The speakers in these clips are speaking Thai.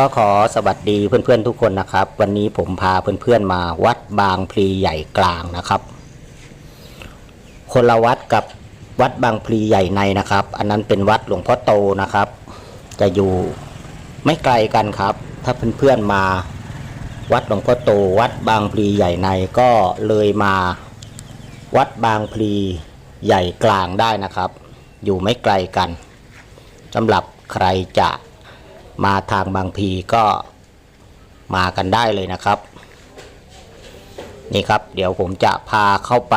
ก็ขอสวัสดีเพื่อนๆทุกคนนะครับ วันนี้ผมพาเพื่อนๆมาวัดบางพลีใหญ่กลางนะครับ คนละวัดกับวัดบางพลีใหญ่ในนะครับ อันนั้นเป็นวัดหลวงพ่อโตนะครับ จะอยู่ไม่ไกลกันครับ ถ้าเพื่อนๆมาวัดหลวงพ่อโต วัดบางพลีใหญ่ในก็เลยมาวัดบางพลีใหญ่กลางได้นะครับ อยู่ไม่ไกลกันสำหรับใครจะ มาทางบางพีก็มากันได้เลยนะครับ นี่ครับ เดี๋ยวผมจะพาเข้าไป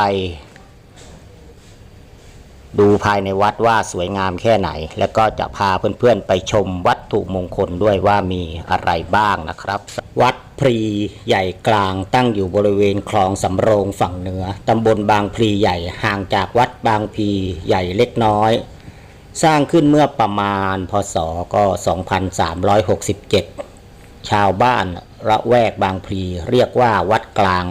ดูภายในวัดว่าสวยงามแค่ไหน แล้วก็จะพาเพื่อนๆไปชมวัตถุมงคลด้วยว่ามีอะไรบ้างนะครับ วัดพรีใหญ่กลางตั้งอยู่บริเวณคลองสำโรงฝั่งเหนือตำบลบางพลีใหญ่ห่างจากวัดบางพลีใหญ่เล็กน้อย สร้างขึ้นเมื่อประมาณพศก็ 2367 ชาวบ้านระแวกบางพลีเรียกว่าวัดกลาง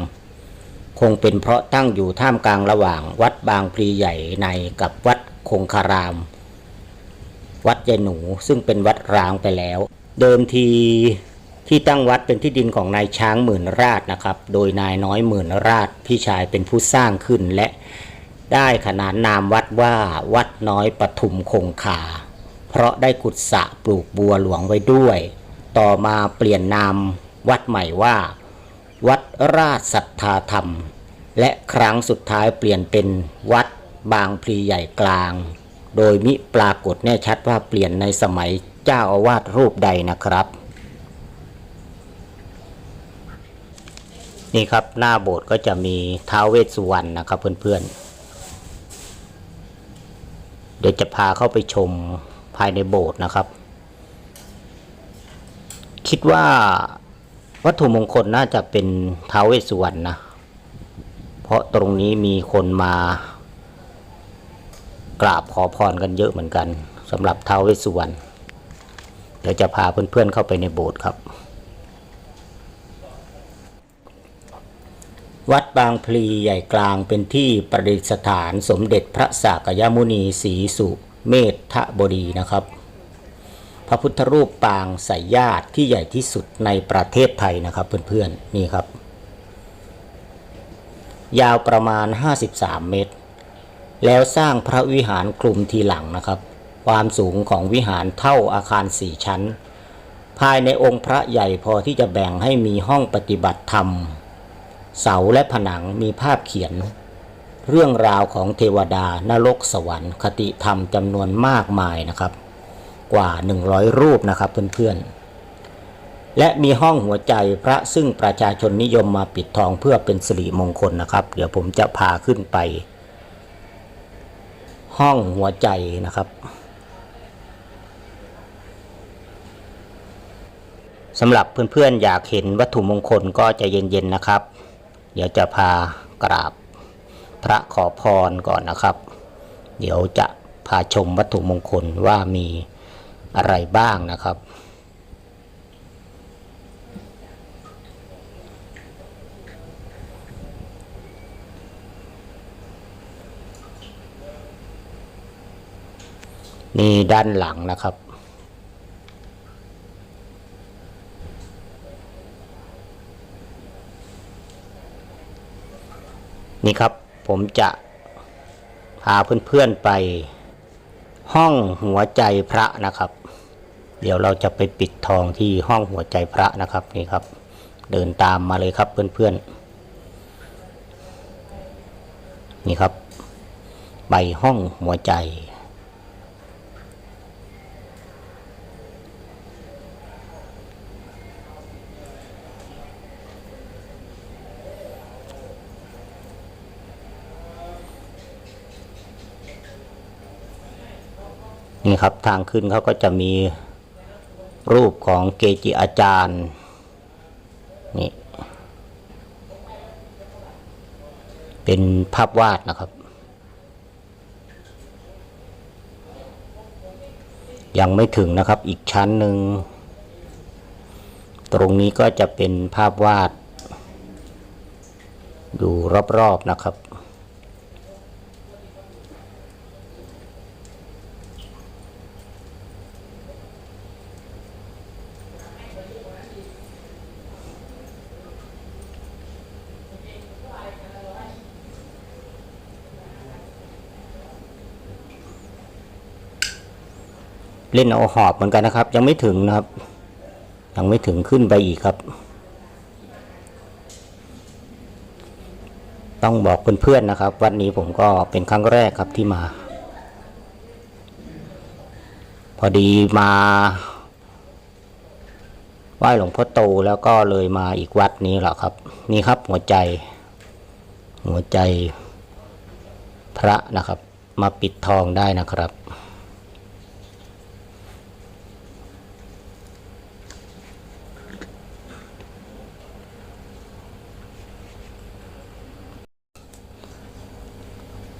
คงเป็นเพราะตั้งอยู่ท่ามกลางระหว่างวัดบางพลีใหญ่ในกับวัดคงคาราม วัดยายหนูซึ่งเป็นวัดร้างไปแล้ว เดิมทีที่ตั้งวัดเป็นที่ดินของนายช้างหมื่นราชนะครับ โดยนายน้อยหมื่นราชพี่ชายเป็นผู้สร้างขึ้นและ ได้ขนานนามวัดว่าวัดน้อยปทุมคงคา เพราะได้ขุดสระปลูกบัวหลวงไว้ด้วย ต่อมาเปลี่ยนนามวัดใหม่ว่า วัดราชสัทธาธรรม และครั้งสุดท้ายเปลี่ยนเป็นวัดบางพลีใหญ่กลาง โดยมิปรากฏแน่ชัดว่าเปลี่ยนในสมัยเจ้าอาวาสรูปใดนะครับ นี่ครับหน้าโบสถ์ก็จะมีท้าวเวสสุวรรณนะครับเพื่อนๆ เดี๋ยวจะพาเข้าไปชมภายในโบสถ์นะครับ คิดว่าวัตถุมงคลน่าจะเป็นท้าวเวสสุวรรณนะ เพราะตรงนี้มีคนมากราบขอพรกันเยอะเหมือนกันสำหรับท้าวเวสสุวรรณเดี๋ยวจะพาเพื่อนๆเข้าไปในโบสถ์ครับ วัดบางพลีใหญ่กลางเป็นที่ประดิษฐานสมเด็จพระสากยมุนีศรีสุเมธบดีนะครับ พระพุทธรูปปางสายญาติที่ใหญ่ที่สุดในประเทศไทยนะครับเพื่อนๆนี่ครับ ยาวประมาณ 53 เมตร แล้วสร้างพระวิหารคลุมทีหลังนะครับ ความสูงของวิหารเท่าอาคารสี่ชั้น ภายในองค์พระใหญ่พอที่จะแบ่งให้มีห้องปฏิบัติธรรม เสาและผนังมีภาพเขียน เรื่องราวของเทวดานรกสวรรค์ คติธรรมจำนวนมากมายนะครับ กว่า 100 รูปนะครับเพื่อนๆ และมีห้องหัวใจพระซึ่งประชาชนนิยมมาปิดทองเพื่อเป็นสิริมงคลนะครับ เดี๋ยวผมจะพาขึ้นไป ห้องหัวใจนะครับสำหรับเพื่อนๆ อยากเห็นวัตถุมงคลก็จะเย็นๆนะครับ ดี๋ยวจะพากราบพระขอพรก่อนนะครับ เดี๋ยวจะพาชมวัตถุมงคลว่ามีอะไรบ้างนะครับ นี่ด้านหลังนะครับ นี่ครับผมจะพาเพื่อนๆไป ห้องหัวใจพระนะครับ เดี๋ยวเราจะไปปิดทองที่ห้องหัวใจพระนะครับนี่ครับ เดินตามมาเลยครับเพื่อนๆนี่ครับ ไปห้องหัวใจ นี่ครับทางขึ้นเขาก็จะมีรูปของเกจิอาจารย์นี่เป็นภาพวาดนะครับ ยังไม่ถึงนะครับอีกชั้นหนึ่ง ตรงนี้ก็จะเป็นภาพวาด อยู่รอบๆนะครับ น เล่นเอาหอบเหมือนกันนะครับ ยังไม่ถึงนะครับ ยังไม่ถึงขึ้นไปอีกครับ ต้องบอกเพื่อนๆนะครับ วันนี้ผมก็เป็นครั้งแรกครับที่มา พอดีมาไหว้หลวงพ่อโตแล้วก็เลยมาอีกวัดนี้แหละครับ นี่ครับหัวใจ หัวใจพระนะครับ มาปิดทองได้นะครับ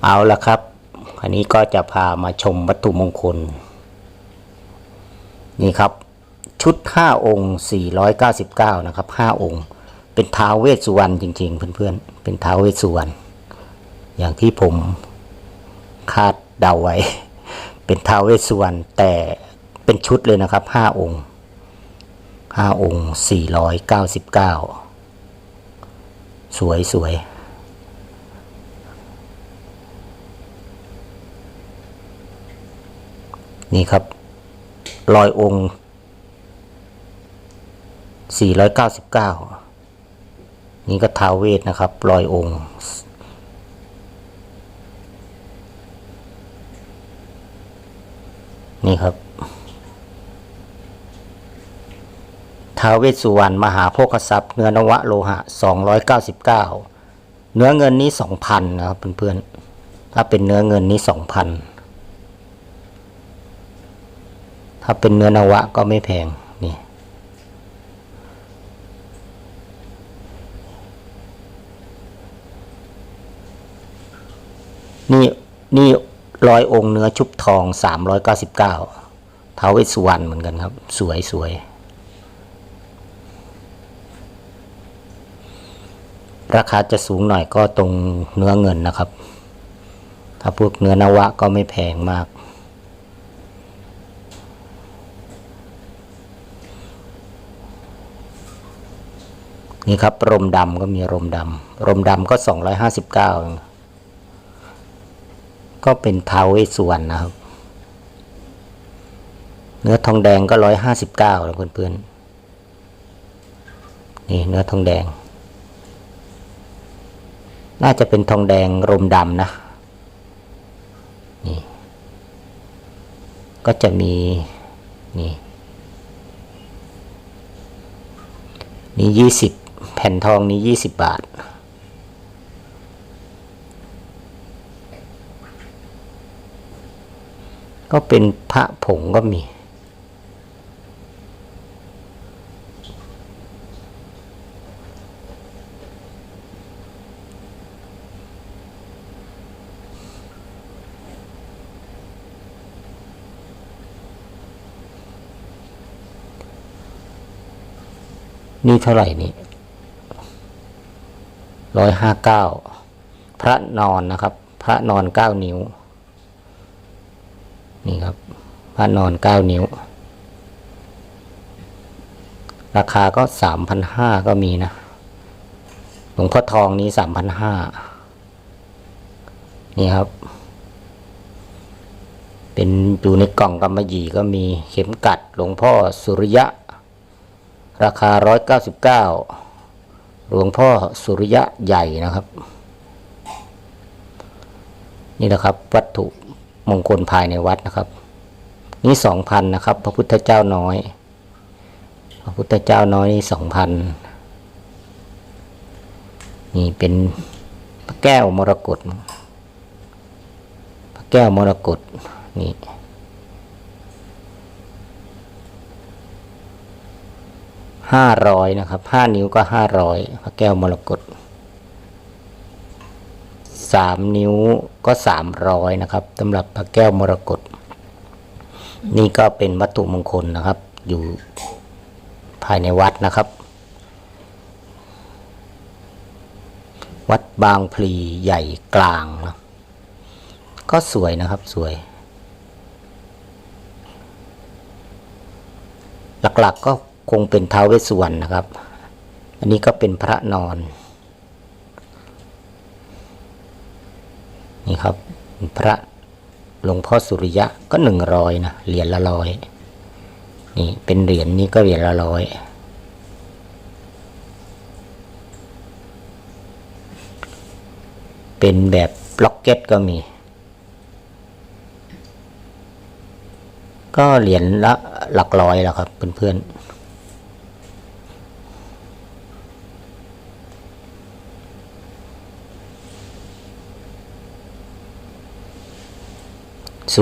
เอาละครับ อันนี้ก็จะพามาชมวัตถุมงคล นี่ครับ ชุด 5 องค์ 499 นะครับ 5 องค์ เป็นท้าวเวสสุวรรณจริง ๆ เพื่อนๆ เป็นท้าวเวสสุวรรณ อย่างที่ผมคาดเดาไว้ เป็นท้าวเวสสุวรรณ แต่เป็นชุดเลยนะครับ 5 องค์ 5 องค์ 499 สวยสวย นี่ครับรอยองค์ 499 นี่ก็ทาวเวทนะครับรอยองค์ นี่ครับท้าวเวสสุวรรณมหาโภคทรัพย์เนื้อนวะโลหะ 299 เนื้อเงินนี้ 2,000 นะครับเพื่อนๆถ้าเป็นเนื้อเงินนี้ 2,000 ถ้าเป็นเนื้อนวะก็ไม่แพงนี่นี่นี่ร้อยองค์เนื้อชุบทองสามร้อยเก้าสิบเก้าท้าวเวสสุวรรณเหมือนกันครับ สวยสวยราคาจะสูงหน่อยก็ตรงเนื้อเงินนะครับ ถ้าพวกเนื้อนวะก็ไม่แพงมาก นี่ครับรมดำก็มีรมดำรมดำก็สองร้อยห้าสิบเก้าก็เป็นท้าวเวสวรรณนะครับ เนื้อทองแดงก็ร้อยห้าสิบเก้าแล้วเพื่อนๆนี่เนื้อทองแดง น่าจะเป็นทองแดงรมดำนะนี่ก็จะมีนี่นี่ยี่สิบ แผ่นทองนี้ยี่สิบบาท ก็เป็นพระผงก็มี นี่เท่าไหร่นี่ ร้อยห้าเก้าพระนอนนะครับ พระนอนเก้านิ้ว นี่ครับ พระนอนเก้านิ้ว ราคาก็สามพันห้าก็มีนะหลวงพ่อทองนี้สามพันห้านี่ครับ เป็นอยู่ในกล่องกำมะหยี่ก็มีเข็มกัดหลวงพ่อสุริยะ ราคาร้อยเก้าสิบเก้า หลวงพ่อสุริยะใหญ่นะครับ นี่นะครับ วัตถุมงคลภายในวัดนะครับ นี่สองพันนะครับ พระพุทธเจ้าน้อย พระพุทธเจ้าน้อยนี่สองพันนี่เป็นพระแก้วมรกตพระแก้วมรกตนี่ ห้าร้อยนะครับห้านิ้วก็ห้าร้อยพระแก้วมรกตสามนิ้วก็สามร้อยนะครับสำหรับพระแก้วมรกตนี่ก็เป็นวัตถุมงคลนะครับ อยู่ภายในวัดนะครับ วัดบางพลีใหญ่กลางนะก็สวยนะครับสวย หลักๆก็ คงเป็นท้าวเวสสุวรรณนะครับ อันนี้ก็เป็นพระนอนนี่ครับพระหลวงพ่อสุริยะก็หนึ่งร้อยนะเหรียญละร้อยนี่เป็นเหรียญนี้ก็เหรียญละร้อยเป็นแบบบล็อกเก็ตก็มี ก็เหรียญละหลักร้อยแล้วครับเพื่อนๆ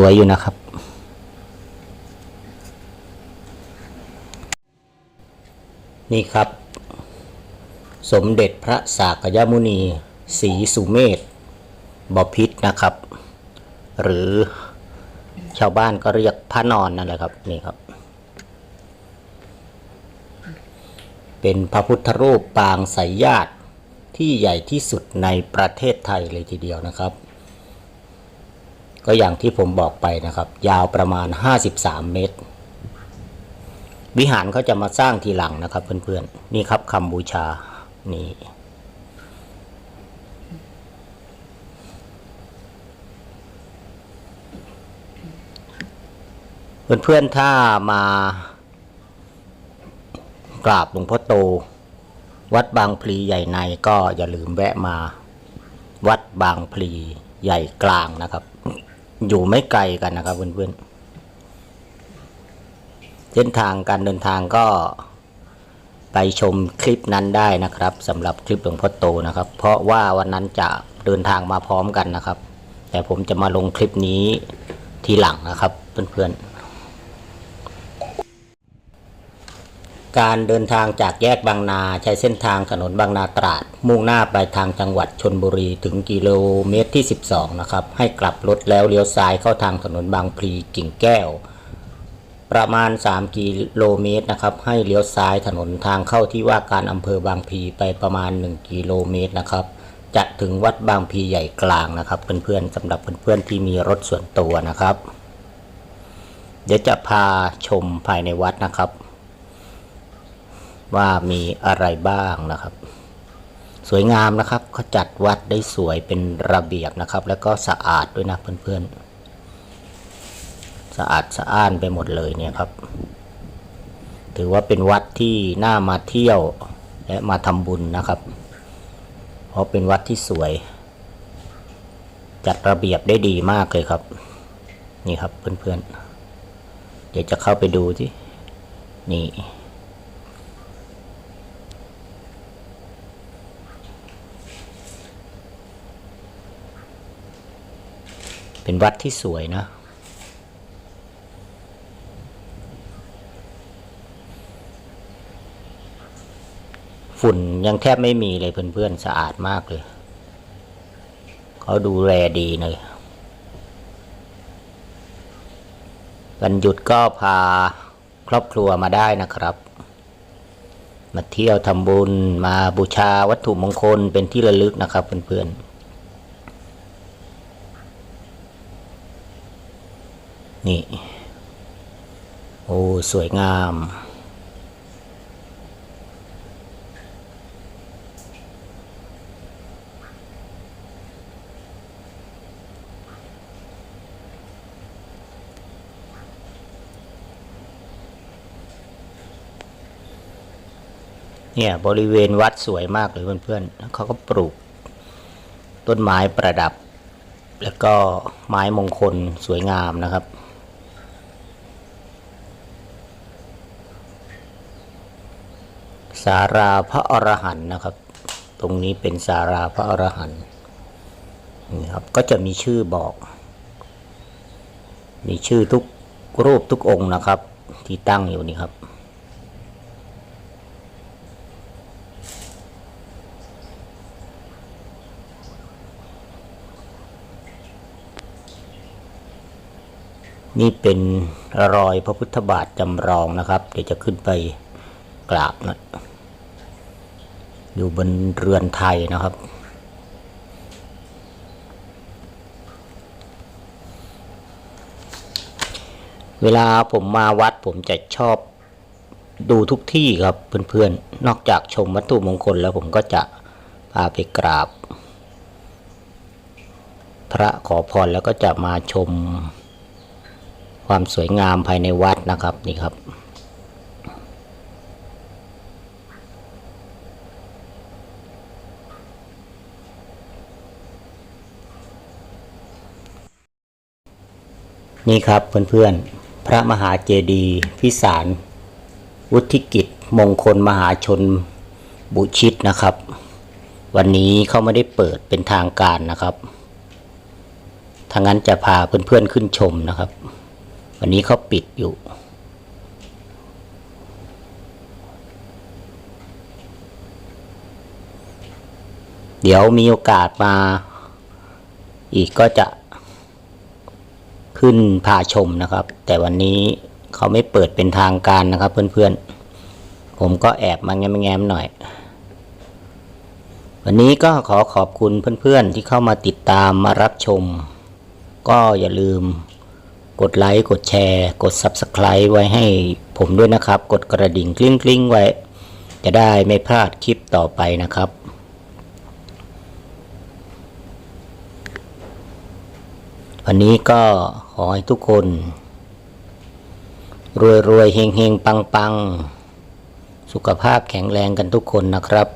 วยอยู่นะครับ นี่ครับ สมเด็จพระสากยมุนีศรีสุเมธบพิษนะครับ หรือชาวบ้านก็เรียกพระนอนนั่นแหละครับนี่ครับ เป็นพระพุทธรูปปางสายญาติที่ใหญ่ที่สุดในประเทศไทยเลยทีเดียวนะครับ ก็อย่างที่ผมบอกไปนะครับ ยาวประมาณ 53 เมตร วิหารเขาจะมาสร้างทีหลังนะครับ เพื่อนๆ นี่ครับคำบูชา นี่เพื่อนๆ ถ้ามากราบหลวงพ่อโต วัดบางพลีใหญ่ในก็อย่าลืมแวะมา วัดบางพลีใหญ่กลางนะครับ อยู่ไม่ไกลกันนะครับเพื่อนๆเส้นทางการเดินทางก็ ไปชมคลิปนั้นได้นะครับสำหรับคลิปหลวงพ่อโตนะครับ เพราะว่าวันนั้นจะเดินทางมาพร้อมกันนะครับ แต่ผมจะมาลงคลิปนี้ทีหลังนะครับเพื่อนๆ การเดินทางจากแยกบางนาใช้เส้นทางถนนบางนาตราด มุ่งหน้าไปทางจังหวัดชนบุรีถึงกิโลเมตรที่ 12 นะครับ ให้กลับรถแล้วเลี้ยวซ้ายเข้าทางถนนบางพลีกิ่งแก้ว ประมาณ 3 กิโลเมตรนะครับ ให้เลี้ยวซ้ายถนนทางเข้าที่ว่าการอำเภอบางพลีไปประมาณ 1 กิโลเมตรนะครับ จะถึงวัดบางพลีใหญ่กลางนะครับเพื่อนๆสำหรับเพื่อนๆที่มีรถส่วนตัวนะครับ เดี๋ยวจะพาชมภายในวัดนะครับ ว่ามีอะไรบ้างนะครับ สวยงามนะครับเขาจัดวัดได้สวยเป็นระเบียบนะครับ แล้วก็สะอาดด้วยนะเพื่อนๆ สะอาดสะอ้านไปหมดเลยเนี่ยครับ ถือว่าเป็นวัดที่น่ามาเที่ยวและมาทำบุญนะครับ เพราะเป็นวัดที่สวย จัดระเบียบได้ดีมากเลยครับ นี่ครับเพื่อนๆ เดี๋ยวจะเข้าไปดูที่นี่ เป็นวัดที่สวยนะฝุ่นยังแทบไม่มีเลยเพื่อนๆสะอาดมากเลย เขาดูแลดีเลย วันหยุดก็พาครอบครัวมาได้นะครับ มาเที่ยวทำบุญมาบูชาวัตถุมงคลเป็นที่ระลึกนะครับเพื่อนๆ นี่ โอ้ สวยงาม เนี่ย บริเวณวัดสวยมากเลยเพื่อนๆเขาก็ปลูก ต้นไม้ประดับ แล้วก็ไม้มงคลสวยงามนะครับ สาราพระอรหันต์นะครับ ตรงนี้เป็นสาราพระอรหันต์นี่ครับก็จะมีชื่อบอก มีชื่อทุกรูปทุกองค์นะครับ ที่ตั้งอยู่นี่ครับ นี่เป็นรอยพระพุทธบาทจำลองนะครับ เดี๋ยวจะขึ้นไปกราบนะ อยู่บนเรือนไทยนะครับ เวลาผมมาวัดผมจะชอบดูทุกที่ครับเพื่อนๆ นอกจากชมวัตถุมงคลแล้วผมก็จะพาไปกราบ พระขอพรแล้วก็จะมาชมความสวยงามภายในวัดนะครับนี่ครับ นี่ครับเพื่อนๆ พระมหาเจดีย์พิสาร วุฒิกิจมงคลมหาชนบุชิตนะครับ วันนี้เขาไม่ได้เปิดเป็นทางการนะครับทางนั้นจะพาเพื่อนๆขึ้นชมนะครับ วันนี้เขาปิดอยู่ เดี๋ยวมีโอกาสมา อีกก็จะ ขึ้นพาชมนะครับ แต่วันนี้เขาไม่เปิดเป็นทางการนะครับ เพื่อนๆ ผมก็แอบมาแง้มๆหน่อย วันนี้ก็ขอขอบคุณเพื่อนๆ ที่เข้ามาติดตามมารับชม ก็อย่าลืมกดไลค์กดแชร์ กด Subscribe ไว้ให้ผมด้วยนะครับ กดกระดิ่งกลิ้งกลิ้งๆไว้ จะได้ไม่พลาดคลิปต่อไปนะครับ วันนี้ก็ขอให้ทุกคน รวยรวยๆเฮงเฮงปังปังๆสุขภาพแข็งแรงกันทุกคนนะครับ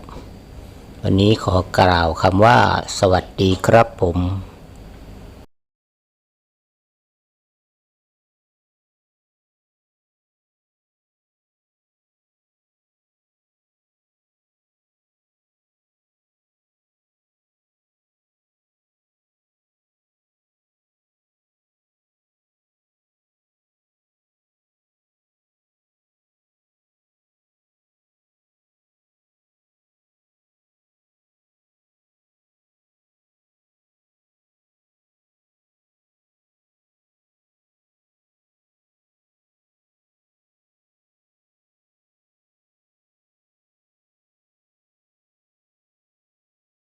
วันนี้ขอกล่าวคำว่า สวัสดีครับผม